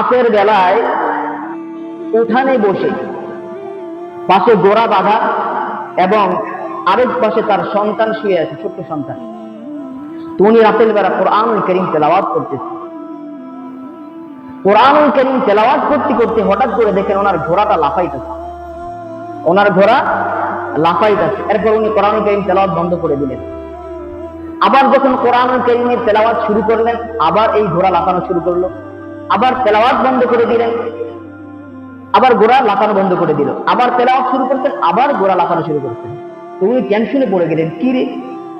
রাতের বেলায় উঠানে বসে, পাশে গোড়া বাঁধা এবং আরেক পাশে তার সন্তান শুয়ে আছে, ছোট্ট সন্তান। উনি রাতের বেলা কোরআনুল করিম তেলাওয়াত করতেছে কোরআনুল করিম তেলাওয়াত করতে করতে হঠাৎ করে দেখেন ওনার ঘোড়াটা লাফাইতেছে। ওনার ঘোড়া লাফাইতেছে। এরপর উনি কোরআনুল করিম তেলাওয়াত বন্ধ করে দিলেন। আবার যখন কোরআন করিমের তেলাওয়াত শুরু করলেন, আবার এই ঘোড়া লাফানো শুরু করল। আবার তেলাওয়াত বন্ধ করে দিলেন আবার গোড়া লাফানো বন্ধ করে দিল। আবার তেলাওয়াত শুরু করতেন আবার গোড়া লাফানো শুরু করতেন তো উনি টেনশনে পড়ে গেলেন কি রে?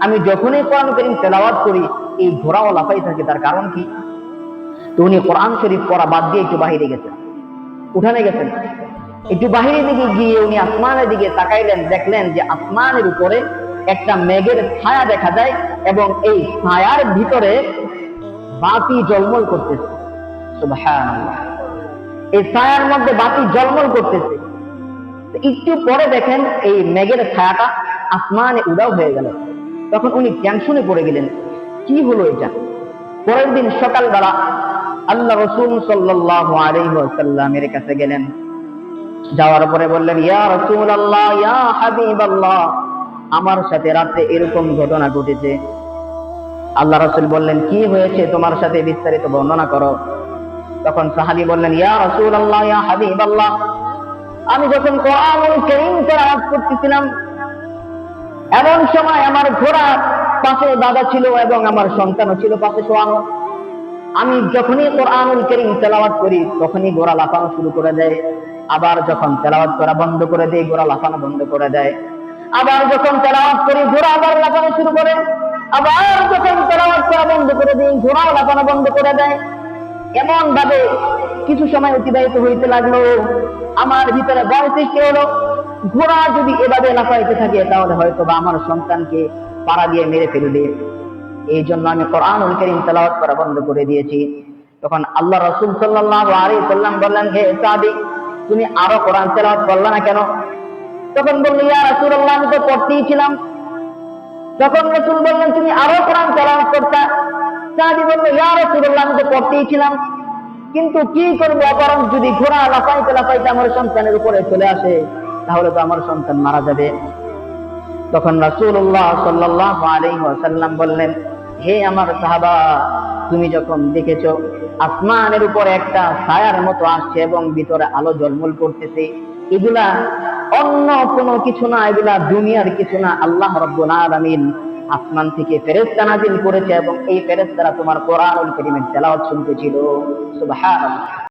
আমি যখনই কোরআন করিম তেলাওয়াত করি, এই ঘোড়াও লাফাই থাকে, তার কারণ কি? তো উনি কোরআন শরীফ পড়া বাদ দিয়ে একটু বাহিরে গেছেন। উঠানে গেছেন। একটু বাহিরের দিকে গিয়ে উনি আসমানের দিকে তাকাইলেন, দেখলেন যে আসমানের উপরে একটা মেঘের ছায়া দেখা যায় এবং এই ছায়ার ভিতরে বাতি জলমল করতেছে। এই ছায়ার মধ্যে বাতি জলমল করতেছে। একটু পরে দেখেন এই মেঘের ছায়াটা আসমানে উদাও হয়ে গেল। তখন উনি টেনশনে পড়ে গেলেন, কি হলো এটা? পরের দিন সকালবেলা আল্লাহ রসুল ওয়াসাল্লামের কাছে গেলেন। যাওয়ার পরে বললেন, ইয়া রসুল আল্লাহ ইয়া হাবিব আল্লাহ আমার সাথে রাতে এরকম ঘটনা ঘটেছে। আল্লাহ রসুল বললেন, কি হয়েছে? তোমার সাথে বিস্তারিত বর্ণনা করো। তখন সাহাবি বললেন, ইয়া রসুল আল্লাহ ইয়া হাবিব আল্লাহ আমি যখন কোরআনুল করিম তেলাওয়াত করতেছিলাম, এমন সময় আমার ঘোড়া পাশে দাদা ছিল এবং আমার সন্তানও ছিল পাশে শোয়ানো। আমি যখনই কোরআনুল করিম তেলাওয়াত করি, তখনই ঘোড়া লাফানো শুরু করে দেয়। আবার যখন তেলাওয়াত করা বন্ধ করে দেয়, ঘোড়া লাফানো বন্ধ করে দেয়। আবার যখন তেলাওয়াত করি, ঘোড়া আবার লাফানো শুরু করে। আবার যখন তেলাওয়াত করা বন্ধ করে দিই, ঘোড়াও লাফানো বন্ধ করে দেয়। এমন ভাবে কিছু সময় অতিবাহিত হইতে লাগল। আমার ভিতরে ভয় সৃষ্টি হলো। ঘোড়া যদি এভাবে লাফাইতে থাকে, তাহলে হয়তো বা আমার সন্তানকে পাড়া দিয়ে মেরে ফেলবে। এই জন্য আমি কোরআনুল করিম তেলাওয়াত করা বন্ধ করে দিয়েছি। তখন আল্লাহ রসুল সাল্লাল্লাহু আলাইহি সাল্লাম বললেন, হে সাদি তুমি আরও কোরআন তেলাওয়াত করলে না কেন? তখন বলল, ইয়া রাসূলুল্লাহ, আমি তো পড়তেই ছিলাম। তখন রসুল বললেন, তুমি আরও কোরআন তেলাওয়াত করতা? সাদি বলল, ইয়া রাসূলুল্লাহ, আমি তো পড়তেই ছিলাম। কিন্তু কি করব? অপরম যদি ঘোড়া লাফাইতে লাফাইতে আমার সন্তানের উপরে চলে আসে, তাহলে তো আমার সন্তান মারা যাবে। তখন রাসূলুল্লাহ সাল্লাল্লাহু আলাইহি বললেন, হে আমার সাহাবা, তুমি যখন দেখেছ আসমানের উপরে একটা ছায়ার মতো আসছে এবং ভিতরে আলো ঝলমল করতেছে, এগুলা অন্য কোনো কিছু না, এগুলা দুনিয়ার কিছু না, আল্লাহ রাব্বুল আলামিন আসমান থেকে ফেরেস্তা নাজিল করেছে এবং এই ফেরেস্তারা তোমার কোরআন করিমের তেলাওয়াত শুনতেছিল। সুবহানাল্লাহ।